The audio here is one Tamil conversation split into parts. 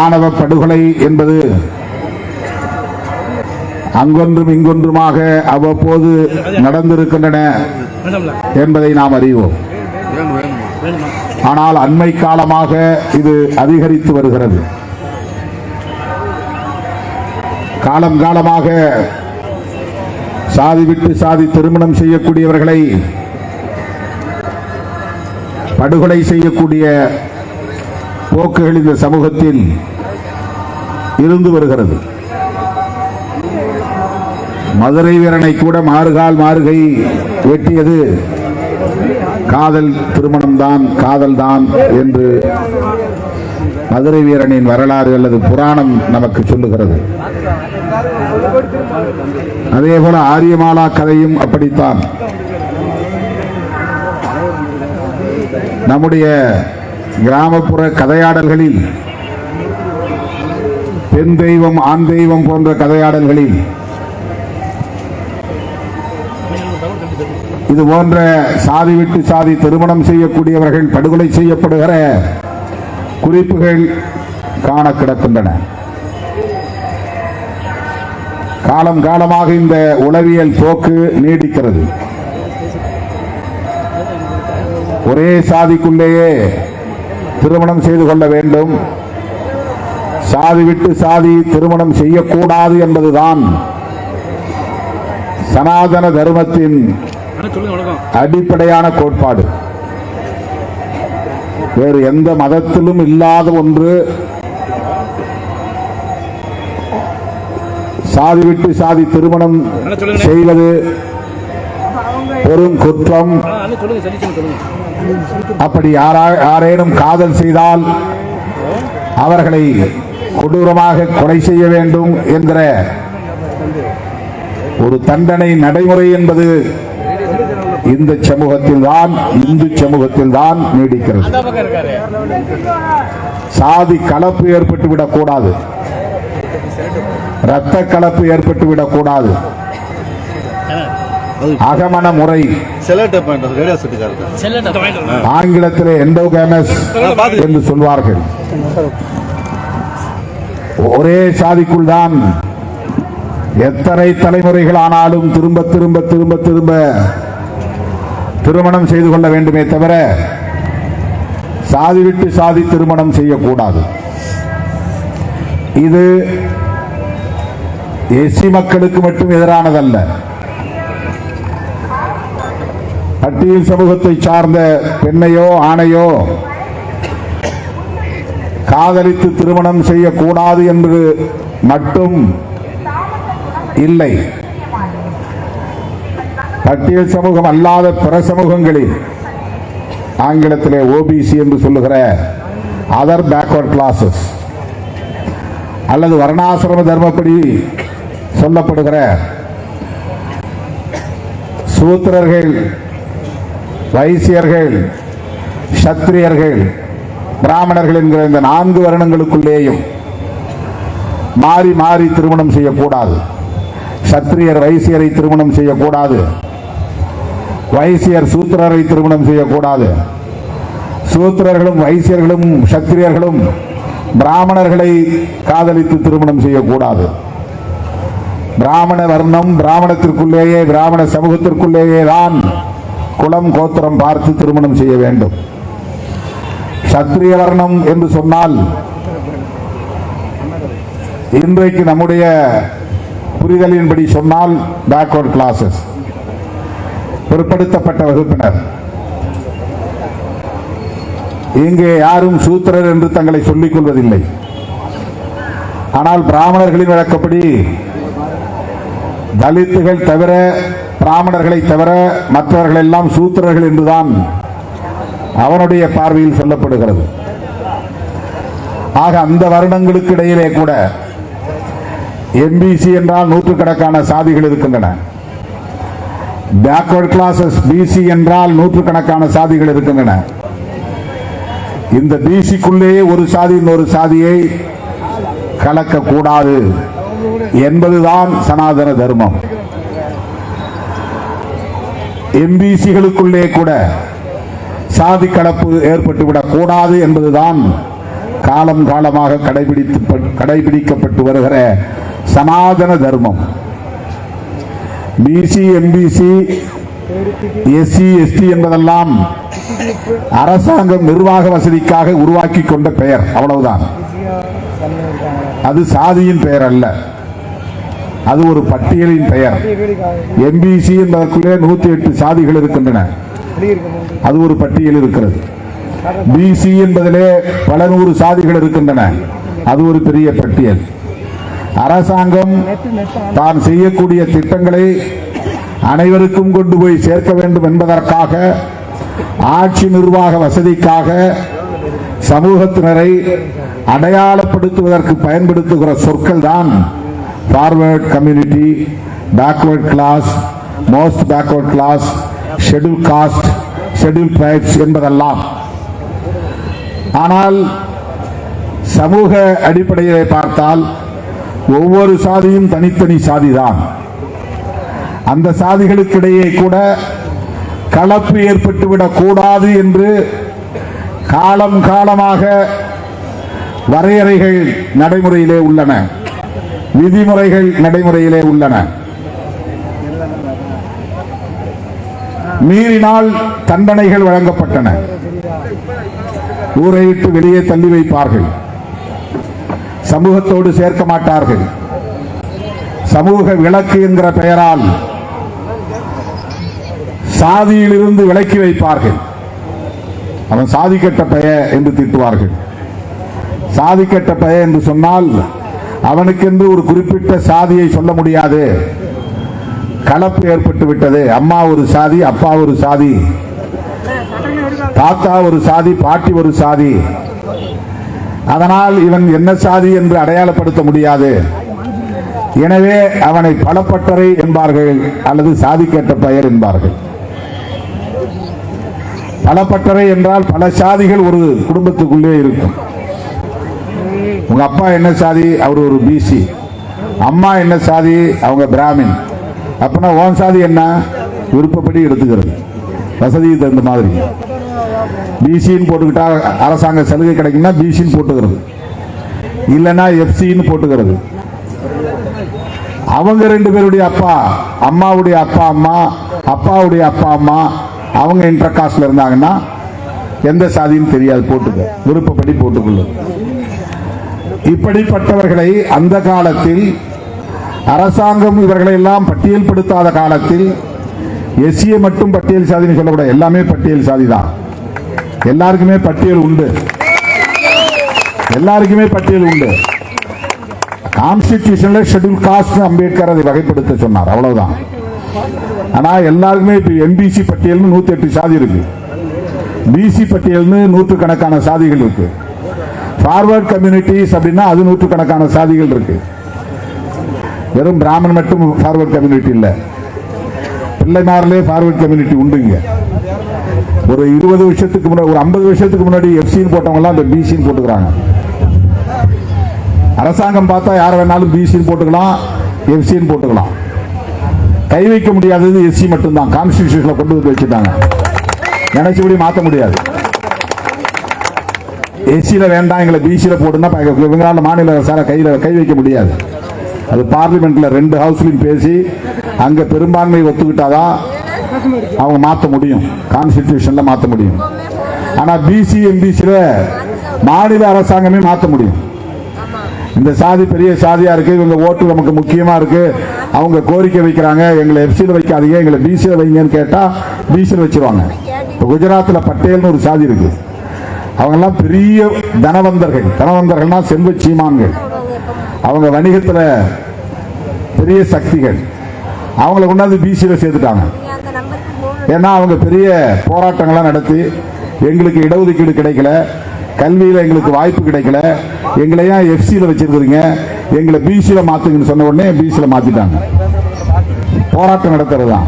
ஆணவ படுகொலை என்பது அங்கொன்றும் இங்கொன்றுமாக அவ்வப்போது நடந்திருக்கின்றன என்பதை நாம் அறிவோம். ஆனால் அண்மை காலமாக இது அதிகரித்து வருகிறது. காலம் காலமாக சாதி விட்டு சாதி திருமணம் செய்யக்கூடியவர்களை படுகொலை செய்யக்கூடிய போக்குகள் இந்த சமூகத்தில் இருந்து வருகிறது. மதுரை வீரனை கூட மாறுகால் மாறுகை வெட்டியது. காதல் திருமணம்தான் காதல்தான் என்று மதுரை வீரனின் வரலாறு அல்லது புராணம் நமக்கு சொல்லுகிறது. அதே போல ஆரியமாலா கதையும் அப்படித்தான். நம்முடைய கிராமப்புற கதையாடல்களில் பெண் தெய்வம் ஆண் தெய்வம் போன்ற கதையாடல்களில் இது போன்ற சாதி விட்டு சாதி திருமணம் செய்யக்கூடியவர்கள் படுகொலை செய்யப்படுகிற குறிப்புகள் காண கிடக்கின்றன. காலம் காலமாக இந்த உளவியல் போக்கு நீடிக்கிறது. ஒரே சாதிக்குள்ளேயே திருமணம் செய்து கொள்ள வேண்டும். சாதி விட்டு சாதி திருமணம் செய்யக்கூடாது என்பதுதான் சனாதன தர்மத்தின் அடிப்படையான கோட்பாடு. வேறு எந்த மதத்திலும் இல்லாத ஒன்று. சாதி விட்டு சாதி திருமணம் செய்வது பெரும் குற்றம். அப்படி யாரா யாரேனும் காதல் செய்தால் அவர்களை கொடூரமாக கொலை செய்ய வேண்டும் என்கிற ஒரு தண்டனை நடைமுறை என்பது இந்த சமூகத்தில் தான் இந்து சமூகத்தில் தான் நீடிக்கிறது. சாதி கலப்பு ஏற்பட்டு விடக்கூடாது இரத்த கலப்பு ஏற்பட்டு விடக்கூடாது அகமண முறை. ஆங்கிலத்தில் எண்டோகேமஸ் என்று சொல்வார்கள். ஒரே சாதிக்குள் தான் எத்தனை தலைமுறைகள் ஆனாலும் திரும்ப திரும்ப திரும்ப திரும்ப திருமணம் செய்து கொள்ள வேண்டுமே தவிர சாதி விட்டு சாதி திருமணம் செய்யக்கூடாது. இது எஸ்சி மக்களுக்கு மட்டும் எதிரானதல்ல. பட்டியல் சமூகத்தை சார்ந்த பெண்ணையோ ஆணையோ காதலித்து திருமணம் செய்யக்கூடாது என்று மட்டும் இல்லை. பட்டியல் சமூகம் அல்லாத பிற சமூகங்களில் ஆங்கிலத்திலே ஓபிசி என்று சொல்லுகிற அதர் பேக்வர்ட் கிளாஸஸ் அல்லது வர்ணாசிரம தர்மப்படி சொல்லப்படுகிற சூத்திரர்கள் வைசியர்கள் சத்திரியர்கள் பிராமணர்கள் என்கிற இந்த நான்கு வருணங்களுக்குள்ளேயும் மாறி மாறி திருமணம் செய்யக்கூடாது. சத்திரியர் வைசியரை திருமணம் செய்யக்கூடாது. வைசியர் சூத்திரரை திருமணம் செய்யக்கூடாது. சூத்திரர்களும் வைசியர்களும் சத்திரியர்களும் பிராமணர்களை காதலித்து திருமணம் செய்யக்கூடாது. பிராமண வர்ணம் பிராமணத்திற்குள்ளேயே பிராமண சமூகத்திற்குள்ளேயே தான் குலம் கோத்திரம் பார்த்து திருமணம் செய்ய வேண்டும். சத்திரிய வர்ணம் என்று சொன்னால் இன்றைக்கு நம்முடைய புரிதலின்படி சொன்னால் பேக்வர்ட் கிளாஸஸ் பிற்படுத்தப்பட்ட வகுப்பினர். இங்கே யாரும் சூத்திரர் என்று தங்களை சொல்லிக் கொள்வதில்லை. ஆனால் பிராமணர்களின் வழக்கப்படி தலித்துகள் தவிர பிராமணர்களை தவிர மற்றவர்கள் எல்லாம் சூத்திரர்கள் என்றுதான் அவனுடைய பார்வையில் சொல்லப்படுகிறது. ஆக அந்த வருடங்களுக்கு இடையிலே கூட எம்பிசி என்றால் நூற்றுக்கணக்கான சாதிகள் இருக்கின்றன. பேக்வர்ட் கிளாஸஸ் பிசி என்றால் நூற்றுக்கணக்கான சாதிகள் இருக்கின்றன. இந்த பிசிக்குள்ளேயே ஒரு சாதி இன்னொரு சாதியை கலக்கக்கூடாது என்பதுதான் சனாதன தர்மம். எம்பிசிகளுக்குள்ளே கூட சாதி கலப்பு ஏற்பட்டுவிடக் கூடாது என்பதுதான் காலம் காலமாக கடைபிடித்து கடைபிடிக்கப்பட்டு வருகிற சனாதன தர்மம். பிசி எம்பிசி எஸ்சி எஸ்டி என்பதெல்லாம் அரசாங்கம் நிர்வாக வசதிக்காக உருவாக்கி கொண்ட பெயர். அவ்வளவுதான். அது சாதியின் பெயர் அல்ல அது ஒரு பட்டியலின் பெயர். எம்பிசி என்பதற்குள்ளே நூத்தி எட்டு சாதிகள் இருக்கின்றன. அது ஒரு பட்டியல் இருக்கிறது. பிசி என்பதிலே பல நூறு சாதிகள் இருக்கின்றன. அது ஒரு பெரிய பட்டியல். அரசாங்கம் தான் செய்யக்கூடிய திட்டங்களை அனைவருக்கும் கொண்டு போய் சேர்க்க வேண்டும் என்பதற்காக ஆட்சி நிர்வாக வசதிக்காக சமூகத்தினரை அடையாளப்படுத்துவதற்கு பயன்படுத்துகிற சொற்கள் தான் forward community backward class most backward class schedule caste schedule tribes என்பதெல்லாம். ஆனால் சமூக அடிப்படையை பார்த்தால் ஒவ்வொரு சாதியும் தனித்தனி சாதிதான். அந்த சாதிகளுக்கிடையே கூட கலப்பு ஏற்பட்டுவிடக் கூடாது என்று காலம் காலமாக வரையறைகள் நடைமுறையிலே உள்ளன. விதிமுறைகள் நடைமுறையிலே உள்ளன. மீறினால் தண்டனைகள் வழங்கப்பட்டன. ஊரை விட்டு வெளியே தள்ளி வைப்பார்கள். சமூகத்தோடு சேர்க்க மாட்டார்கள். சமூக விளக்கு என்கிற பெயரால் சாதியிலிருந்து விலக்கி வைப்பார்கள். அவன் சாதி கட்ட பெய என்று திட்டுவார்கள். சாதி கட்ட பெய என்று சொன்னால் அவனுக்கென்று ஒரு குறிப்பிட்ட சாதியை சொல்ல முடியாது. கலப்பு ஏற்பட்டு விட்டது. அம்மா ஒரு சாதி அப்பா ஒரு சாதி. தாத்தா ஒரு சாதி பாட்டி ஒரு சாதி. அதனால் இவன் என்ன சாதி என்று அடையாளப்படுத்த முடியாது. எனவே அவனை பலப்பட்டறை என்பார்கள் அல்லது சாதி கேட்ட பெயர் என்பார்கள். பலப்பட்டறை என்றால் பல சாதிகள் ஒரு குடும்பத்துக்குள்ளே இருக்கும். உங்கள் அப்பா என்ன சாதி? அவர் ஒரு பிசி அம்மா என்ன சாதி? அவங்க பிராமின். அப்பனா ஓன் சாதி என்ன? விருப்பப்படி எடுத்துக்கிறது. வசதிக்கு தகுந்த மாதிரி. பிசின்னு போட்டுக்கிட்டா அரசாங்க சலுகை கிடைக்கும்னா பிசின்னு போட்டுக்கிறது. இல்லைன்னா எஃப்சின்னு போட்டுக்கிறது. அவங்க ரெண்டு பேருடைய அப்பா அம்மாவுடைய அப்பா அம்மா அப்பாவுடைய அப்பா அம்மா அவங்க இன்டர் காஸ்ட்ல இருந்தாங்கன்னா எந்த சாதின்னு தெரியாது போட்டுக்க. விருப்பப்படி போட்டுக்கொள்ளும் இப்படிப்பட்டவர்களை அந்த காலத்தில் அரசாங்கம் இவர்களை எல்லாம் பட்டியல்படுத்தாத காலத்தில் எஸ்சியை மட்டும் பட்டியல் சாதின்னு சொல்லக்கூடாது. எல்லாமே பட்டியல் சாதி தான். எல்லாருக்குமே பட்டியல் உண்டு. எல்லாருக்குமே பட்டியல் உண்டு. கான்ஸ்டிடியூஷன்ல ஷெட்யூல் காஸ்ட் அம்பேத்கர் அதை வகைப்படுத்த சொன்னார். அவ்வளவுதான். ஆனா எல்லாருக்குமே இப்ப எம்பிசி பட்டியல்னு நூத்தி எட்டு சாதி இருக்கு. பிசி பட்டியல்னு நூற்றுக்கணக்கான சாதிகள் இருக்கு. ஃபார்வர்ட் கம்யூனிட்டிஸ் அப்படின்னா அது நூற்றுக்கணக்கான சாதிகள் இருக்கு. வெறும் பிராமணன் மட்டும் ஃபார்வர்ட் கம்யூனிட்டி இல்லை. பிள்ளைமாரிலே ஃபார்வர்ட் கம்யூனிட்டி உண்டுங்க. ஒரு இருபது வருஷத்துக்கு முன்னாடி ஒரு ஐம்பது வருஷத்துக்கு முன்னாடி எஃப்சின்னு போட்டவங்கலாம் அந்த பிசின்னு போட்டுக்கிறாங்க. அரசாங்கம் பார்த்தா யார் வேணாலும் பிசின்னு போட்டுக்கலாம் எஃப்சின்னு போட்டுக்கலாம். கை வைக்க முடியாதது எஸ்சி மட்டும்தான். கான்ஸ்டியூஷனில் கொண்டு வந்து வச்சுட்டாங்க. நினைச்சபடி மாற்ற முடியாது. எஸ்சியில் வேண்டாம் எங்களை பிசியில் போடுன்னா இவங்களால் மாநில அரசால கையில் கை வைக்க முடியாது. அது பார்லிமெண்ட்டில் ரெண்டு ஹவுஸ்லையும் பேசி அங்கே பெரும்பான்மை ஒத்துக்கிட்டாதான் அவங்க மாற்ற முடியும். கான்ஸ்டிடியூஷன்ல மாற்ற முடியும். ஆனால் பிசி எம்பிசியில் மாநில அரசாங்கமே மாற்ற முடியும். இந்த சாதி பெரிய சாதியாக இருக்குது இவங்க ஓட்டு நமக்கு முக்கியமாக இருக்குது அவங்க கோரிக்கை வைக்கிறாங்க எங்களை எஃப்சியில் வைக்காதீங்க எங்களை பிசியில் வைங்கன்னு கேட்டால் பிசியில் வச்சிருவாங்க. இப்போ குஜராத்தில் பட்டேல்னு ஒரு சாதி இருக்குது அவங்கெல்லாம் பெரிய தனவந்தர்கள். தனவந்தர்கள்னா செல்வ சீமான்கள். அவங்க வணிகத்தில் பெரிய சக்திகள். அவங்கள கொண்டாந்து பிசியில் சேர்த்துட்டாங்க. ஏன்னா அவங்க பெரிய போராட்டங்கள்லாம் நடத்தி எங்களுக்கு இடஒதுக்கீடு கிடைக்கல. கல்வியில் எங்களுக்கு வாய்ப்பு கிடைக்கல. எங்களை ஏன் எஃப்சியில் வச்சுருக்குறீங்க? எங்களை பிசியில் மாற்றுங்கன்னு சொன்ன உடனே பிசியில் மாற்றிட்டாங்க போராட்டம் நடத்துறது தான்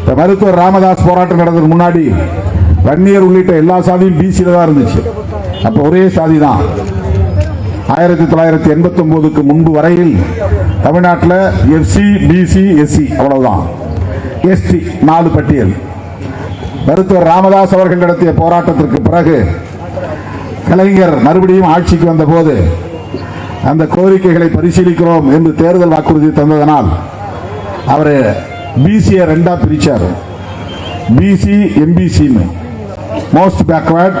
இப்போ மருத்துவர் ராமதாஸ் போராட்டம் நடந்ததுக்கு முன்னாடி வன்னியர் உள்ளிட்ட எல்லா சாதியும் பிசியில் தான் இருந்துச்சு. அப்போ ஒரே சாதி தான். ஆயிரத்தி தொள்ளாயிரத்தி எண்பத்தி ஒன்பதுக்கு முன்பு வரையில் தமிழ்நாட்டில் எஃப்சி பிசி எஸ்சி அவ்வளவுதான். எஸ்டி நாலு பட்டியல். மருத்துவர் ராமதாஸ் அவர்கள் நடத்திய போராட்டத்திற்கு பிறகு கலைஞர் மறுபடியும் ஆட்சிக்கு வந்தபோது அந்த கோரிக்கைகளை பரிசீலிக்கிறோம் என்று தேர்தல் வாக்குறுதி தந்ததனால் அவர் பிசியை ரெண்டாக பிரித்தார் பிசி எம்பிசின்னு மோஸ்ட் பேக்வேர்ட்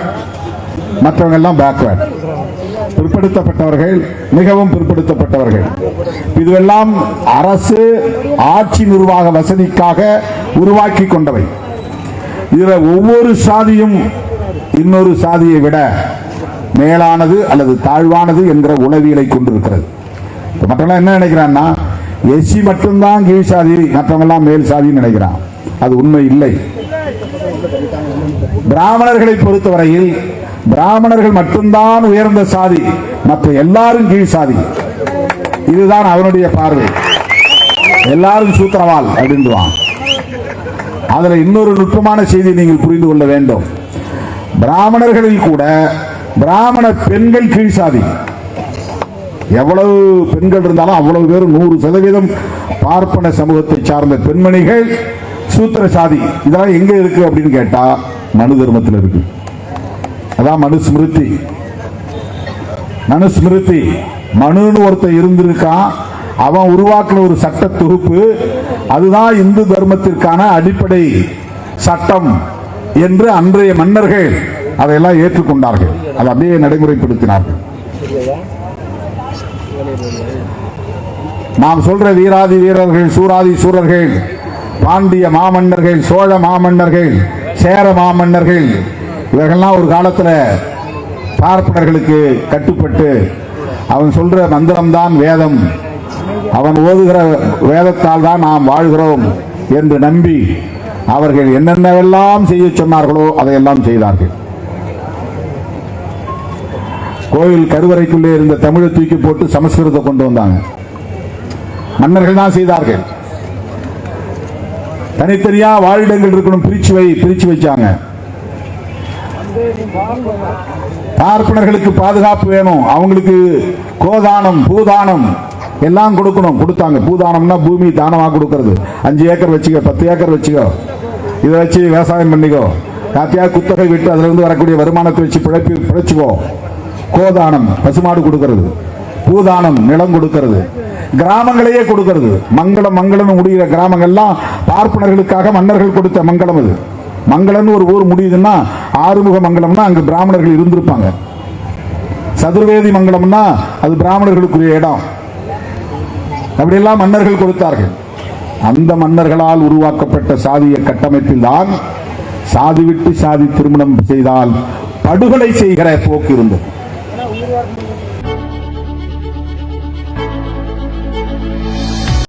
மற்றவங்க எல்லாம் பேக்வேர்ட் பிற்படுத்தப்பட்டவர்கள் மிகவும் பிற்படுத்தப்பட்டவர்கள். இதுவெல்லாம் அரசு ஆட்சி நிர்வாக வசதிக்காக உருவாக்கி கொண்டவை. இதில் ஒவ்வொரு சாதியும் இன்னொரு சாதியை விட மேலானது அல்லது தாழ்வானது என்கிற உளவியலை கொண்டிருக்கிறது. மற்றவங்க என்ன நினைக்கிறான்னா எஸ்சி மட்டும்தான் கீழ் சாதி மற்றவங்கெல்லாம் மேல் சாதின்னு நினைக்கிறான். அது உண்மை இல்லை. பிராமணர்களை பொறுத்தவரையில் பிராமணர்கள் மட்டும்தான் உயர்ந்த சாதி மற்ற எல்லாரும் கீழ் சாதி. இதுதான் அவனுடைய பார்வை. எல்லாரும் சூத்திரவால் அப்படின்றான் அதுல இன்னொரு நுட்பமான செய்தி நீங்கள் புரிந்து கொள்ள வேண்டும். பிராமணர்களில் கூட பிராமண பெண்கள் கீழ் சாதி. எவ்வளவு பெண்கள் இருந்தாலும் அவ்வளவு பேர் நூறு சதவீதம் பார்ப்பன சமூகத்தை சார்ந்த பெண்மணிகள் சூத்திர சாதி இதெல்லாம் எங்க இருக்கு அப்படின்னு கேட்டா மனு தர்மத்தில் இருக்கு. அதான் மனுஸ்மிருதி மனுஸ்மிருதி மனுன்னு ஒருத்தன் இருந்திருக்கான் அவன் உருவாக்கின ஒரு சட்ட தொகுப்பு அதுதான் இந்து தர்மத்திற்கான அடிப்படை சட்டம் என்று அன்றைய மன்னர்கள் அதையெல்லாம் ஏற்றுக்கொண்டார்கள். அதை அப்படியே நடைமுறைப்படுத்தினார்கள். நாம் சொல்ற வீராதி வீரர்கள் சூராதி சூரர்கள் பாண்டிய மாமன்னர்கள் சோழ மாமன்னர்கள் சேர மாமன்னர்கள் இவர்கள்லாம் ஒரு காலத்தில் பார்ப்பனர்களுக்கு கட்டுப்பட்டு அவன் சொல்ற மந்திரம்தான் வேதம். அவன் ஓதுகிற வேதத்தால் தான் நாம் வாழ்கிறோம் என்று நம்பி அவர்கள் என்னென்னவெல்லாம் செய்ய சொன்னார்களோ அதையெல்லாம் செய்தார்கள். கோயில் கருவறைக்குள்ளே இருந்த தமிழை தூக்கி போட்டு சமஸ்கிருதத்தை கொண்டு வந்தாங்க. மன்னர்கள் தான் செய்தார்கள். தனித்தனியா வாழிடங்கள் இருக்கணும். பிரிச்சு வை பிரிச்சு வச்சாங்க. பார்ப்பனர்களுக்கு பாதுகாப்பு வேணும். அவங்களுக்கு கோதானம் பூதானம் எல்லாம் கொடுக்கணும். கொடுத்தாங்க. பூதானம்னா பூமி தானமாக கொடுக்கறது? அஞ்சு ஏக்கர் வச்சுக்கோ பத்து ஏக்கர் வச்சுக்கோ. இதை வச்சு விவசாயம் பண்ணிக்கோ. காத்தியாக குத்தகை விட்டு அதிலிருந்து வரக்கூடிய வருமானத்தை வச்சு பிழைப்பு பிழைச்சுக்கோ. கோதானம் பசுமாடு கொடுக்கறது. பூதானம் நிலம் கொடுக்கறது. கிராமங்களையே கொடுக்கிறது. மங்களம் மங்களம் முடிகிற கிராமங்கள்லாம் பார்ப்பனர்களுக்காக மன்னர்கள் கொடுத்த மங்களம் அது. மங்களம்னு ஒரு ஊர் முடியுதுன்னா ஆறுமுக மங்கலம்னா அங்கு பிராமணர்கள் இருந்திருப்பாங்க. சதுர்வேதி மங்கலம்னா அது பிராமணர்களுக்குரிய இடம். அப்படியெல்லாம் மன்னர்கள் கொடுத்தார்கள். அந்த மன்னர்களால் உருவாக்கப்பட்ட சாதிய கட்டமைப்பில் தான் சாதி விட்டு சாதி திருமணம் செய்தால் படுகொலை செய்கிற போக்கு இருந்தது.